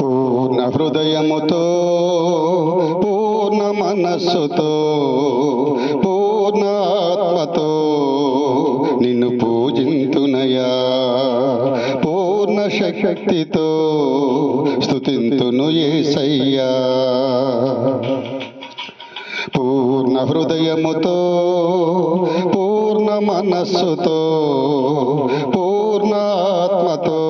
పూర్ణ హృదయముతో పూర్ణ మనస్సుతో పూర్ణాత్మతో నిన్ను పూజింతునయా. పూర్ణ శక్తితో స్థుతింతును ఏసయ్యా. పూర్ణ హృదయముతో పూర్ణ మనస్సుతో పూర్ణాత్మతో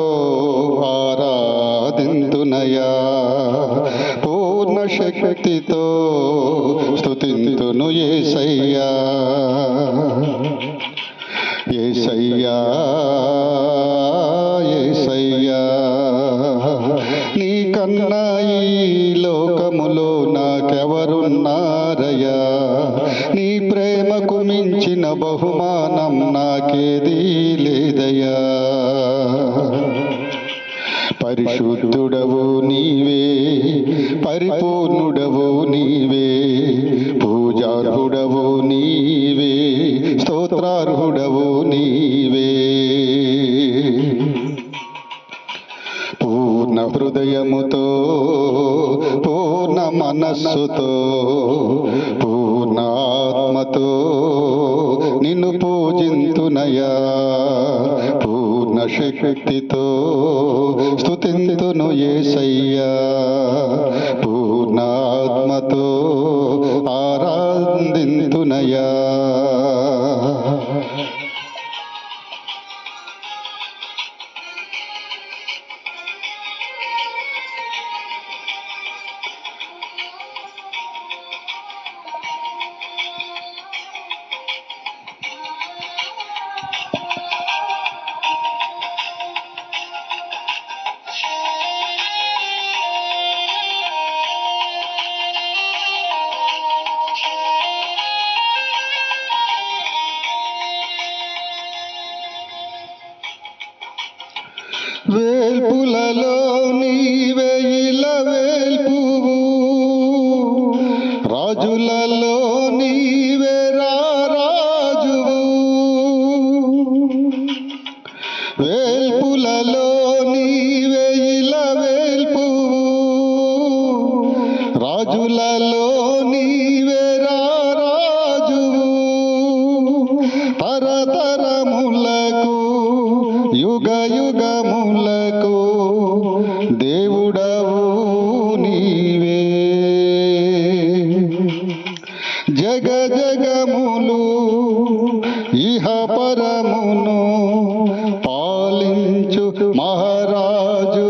పూర్ణ శక్తితో స్థుతింతును ఏసయ్యా. ఏసయ్యా ఏసయ్యా. నీ కన్నా ఈ లోకములో నాకెవరున్నారయ్యా? నీ ప్రేమకు మించిన బహుమానం నాకేదీ లేదయ్యా. పరిశుద్ధుడవు నీవే పరిపూర్ణుడవు నీవే పూజార్హుడవు నీవే స్తోత్రార్హుడవు నీవే. పూర్ణ హృదయముతో పూర్ణ మనస్సుతో పూర్ణాత్మతో నిన్ను పూజింతునయా. పూర్ణ శక్తితో స్థుతింతును ఏసయ్యా వేల్పులలో నీవే ఇల వేల్పువు. రాజులలో నీవే రాజువు. వేల్పులలో జగములు ఇహ పరమును పాలించు మహారాజు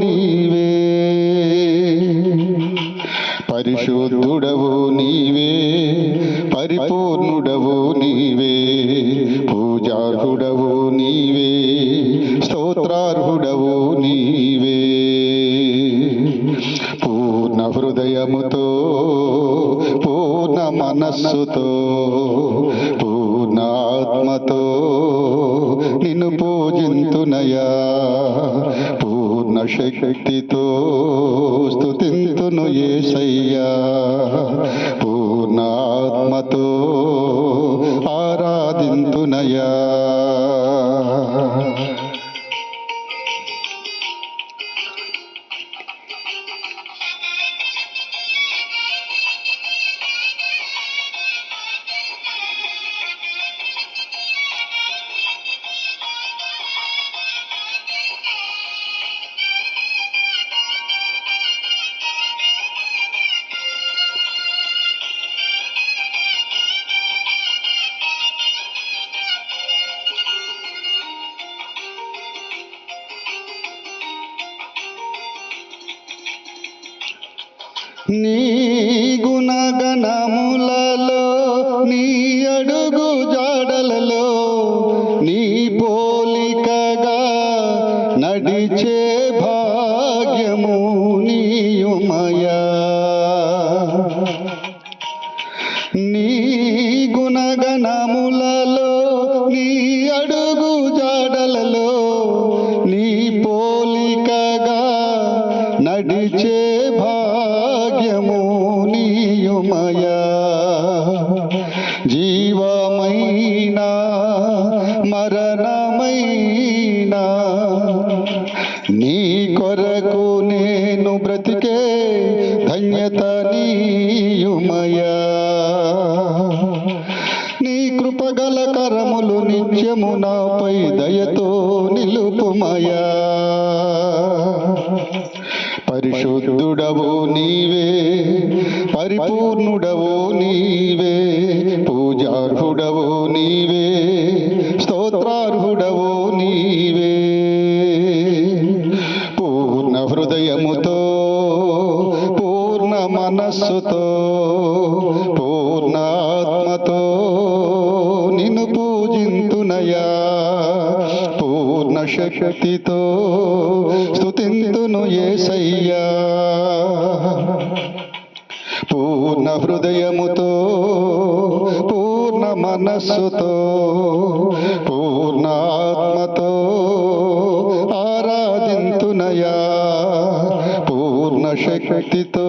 నీవే. పరిశుద్ధుడవు నీవే పరిపూర్ణుడవు నీవే పూజార్హుడవు హృదయముతో పూర్ణ మనస్సుతో పూర్ణాత్మతో నిన్ను పూజింతునయా. పూర్ణ శక్తితో నీ గుణగణములలో నీ కృపగల కరములు నిత్యము నాపై దయతో నిలుపుమయా. పరిశుద్ధుడవు నీవే పరిపూర్ణుడవు నీవే పూజార్హుడవు నీవే మనస్సుతో పూర్ణాత్మతో నిన్ను పూజింతునయా. పూర్ణ శక్తితో స్తుతింతును ఏసయ్యా. పూర్ణ హృదయముతో పూర్ణ మనస్సుతో పూర్ణాత్మతో ఆరాధింతునయా. పూర్ణ శక్తితో